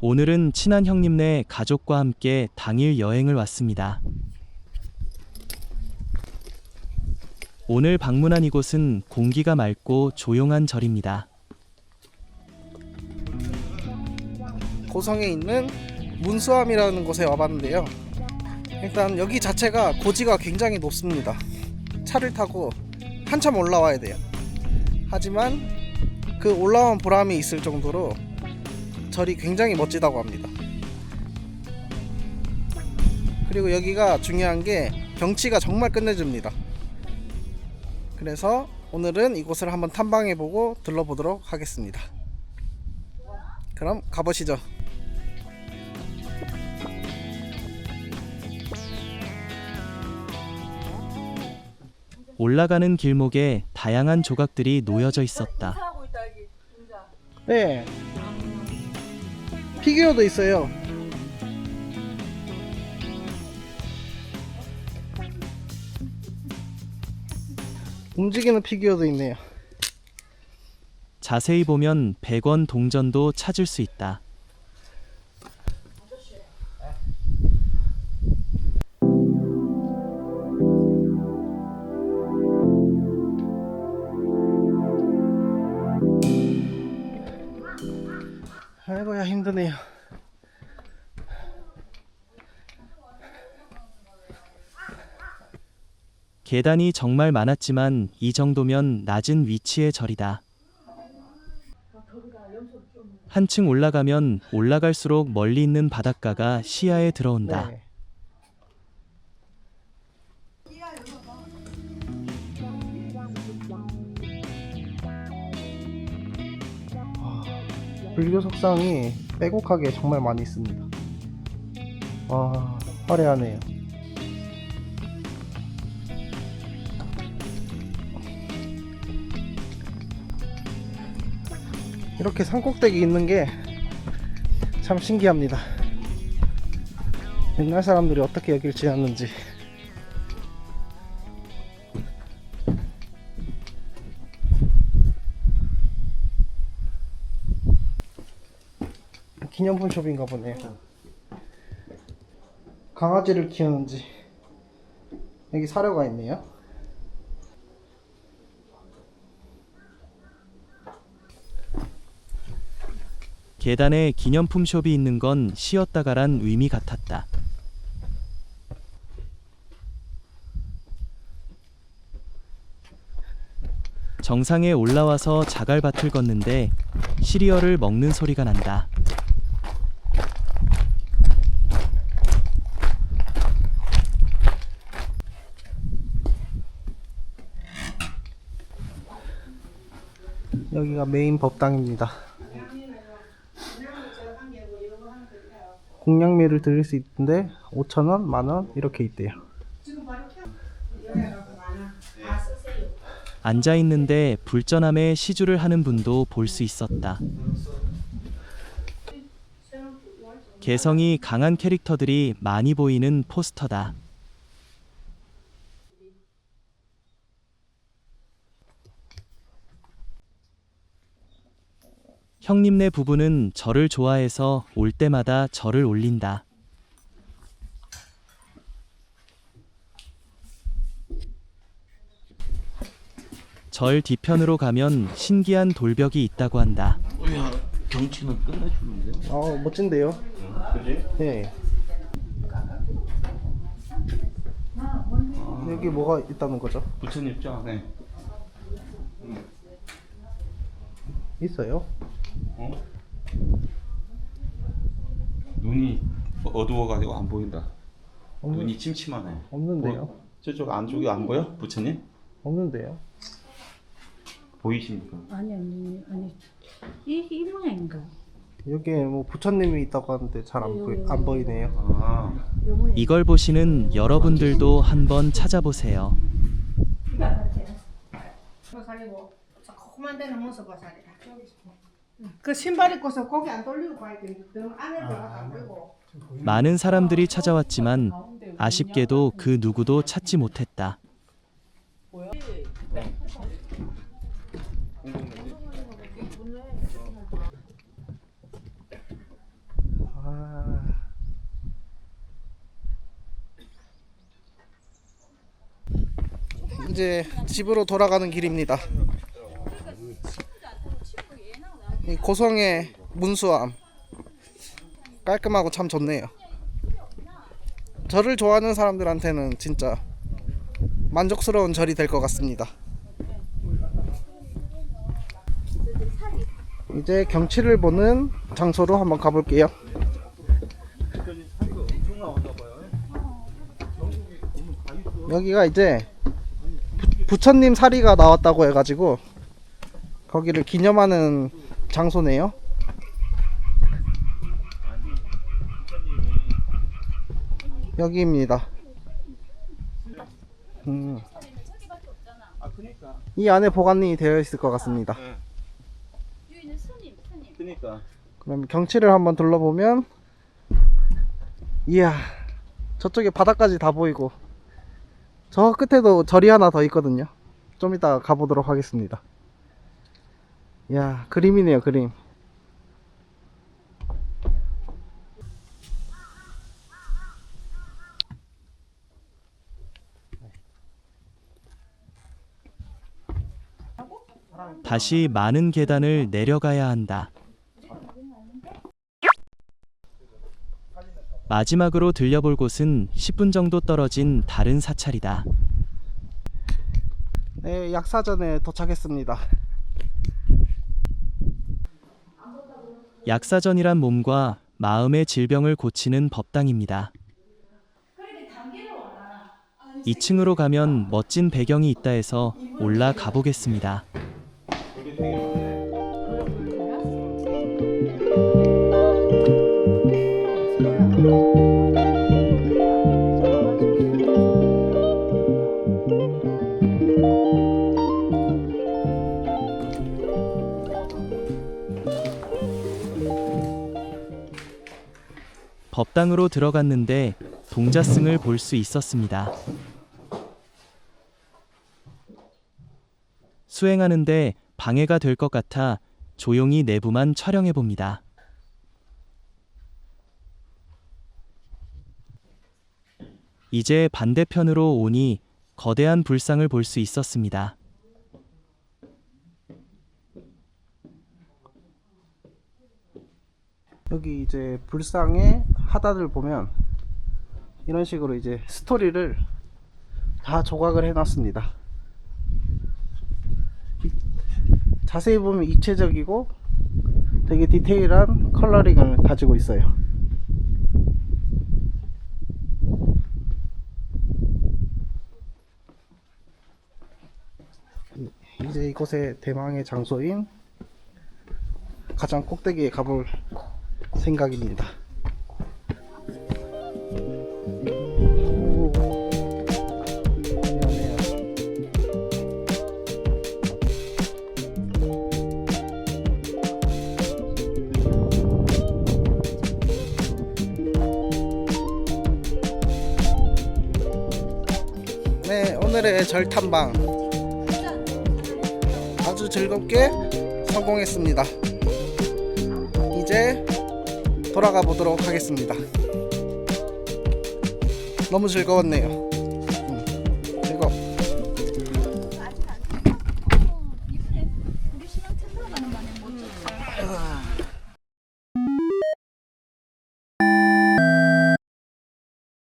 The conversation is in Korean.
오늘은 친한 형님네 가족과 함께 당일 여행을 왔습니다. 오늘 방문한 이곳은 공기가 맑고 조용한 절입니다. 고성에 있는 문수암이라는 곳에 와봤는데요. 일단 여기 자체가 고지가 굉장히 높습니다. 차를 타고 한참 올라와야 돼요. 하지만 그 올라온 보람이 있을 정도로 절이 굉장히 멋지다고 합니다. 그리고 여기가 중요한 게 경치가 정말 끝내줍니다. 그래서 오늘은 이곳을 한번 탐방해보고 들러보도록 하겠습니다. 그럼 가보시죠. 올라가는 길목에 다양한 조각들이 놓여져 있었다. 네. 피규어도 있어요. 움직이는 피규어도 있네요. 자세히 보면 100원 동전도 찾을 수 있다. 힘드네요. 계단이 정말 많았지만 이 정도면 낮은 위치의 절이다. 한층 올라가면 올라갈수록 멀리 있는 바닷가가 시야에 들어온다. 네. 와, 불교 석상이 빼곡하게 정말 많이 있습니다. 와, 화려하네요. 이렇게 산꼭대기 있는 게 참 신기합니다. 옛날 사람들이 어떻게 여길 지었는지. 기념품 숍인가 보네요. 강아지를 키우는지. 여기 사료가 있네요. 계단에 기념품 숍이 있는 건 쉬었다가란 의미 같았다. 정상에 올라와서 자갈밭을 걷는데 시리얼을 먹는 소리가 난다. 여기가 메인 법당입니다. 공양미를 드릴 수 있는데 5,000원, 만원 이렇게 있대요. 앉아 있는데 불전함에 시주를 하는 분도 볼 수 있었다. 개성이 강한 캐릭터들이 많이 보이는 포스터다. 형님네 부부는 절을 좋아해서 올 때마다 절을 올린다. 절 뒤편으로 가면 신기한 돌벽이 있다고 한다. 야 경치는 끝내주는데. 아 멋진데요? 그지? 네. 여기 뭐가 있다는 거죠? 부처님 저 안에 있어요? 어? 눈이 어두워가지고 안 보인다. 없는, 눈이 침침하네. 없는데요? 보- 저쪽 안쪽이 안 보여? 부처님? 없는데요? 보이십니까? 아니 아니 아니 이, 이 모양인가? 여기에 뭐 부처님이 있다고 하는데 잘 안 보이 안 보이네요. 아. 이걸 보시는 여러분들도 한번 찾아보세요. 그 신발 입고서 고개 안 돌리고 가야 돼. 등 안에 들어가 안 되고. 많은 사람들이 찾아왔지만 아쉽게도 그 누구도 찾지 못했다. 이제 집으로 돌아가는 길입니다. 이 고성의 문수암 깔끔하고 참 좋네요. 절을 좋아하는 사람들한테는 진짜 만족스러운 절이 될 것 같습니다. 이제 경치를 보는 장소로 한번 가볼게요. 여기가 이제 부- 부처님 사리가 나왔다고 해가지고 거기를 기념하는 장소네요. 여기입니다. 음. 이 안에 보관이 되어 있을 것 같습니다. 그니까. 그럼 경치를 한번 둘러보면 이야 저쪽에 바다까지 다 보이고 저 끝에도 절이 하나 더 있거든요 좀 이따 가보도록 하겠습니다 이 야 그림이네요 그림 다시 많은 계단을 내려가야 한다. 마지막으로 들려볼 곳은 10분 정도 떨어진 다른 사찰이다. 네 약사전에 도착했습니다 약사전이란 몸과 마음의 질병을 고치는 법당입니다. 2층으로 가면 멋진 배경이 있다 해서 올라가 보겠습니다. 법당으로 들어갔는데 동자승을 볼 수 있었습니다. 수행하는데 방해가 될 것 같아 조용히 내부만 촬영해 봅니다. 이제 반대편으로 오니 거대한 불상을 볼 수 있었습니다. 여기 이제 불상의 하단을 보면 이런 식으로 이제 스토리를 다 조각을 해놨습니다. 이- 자세히 보면 입체적이고 되게 디테일한 컬러링을 가지고 있어요. 이제 이곳의 대망의 장소인 가장 꼭대기에 가볼 생각입니다. 오늘의 절 탐방 아주 즐겁게 성공했습니다. 이제 돌아가 보도록 하겠습니다. 너무 즐거웠네요.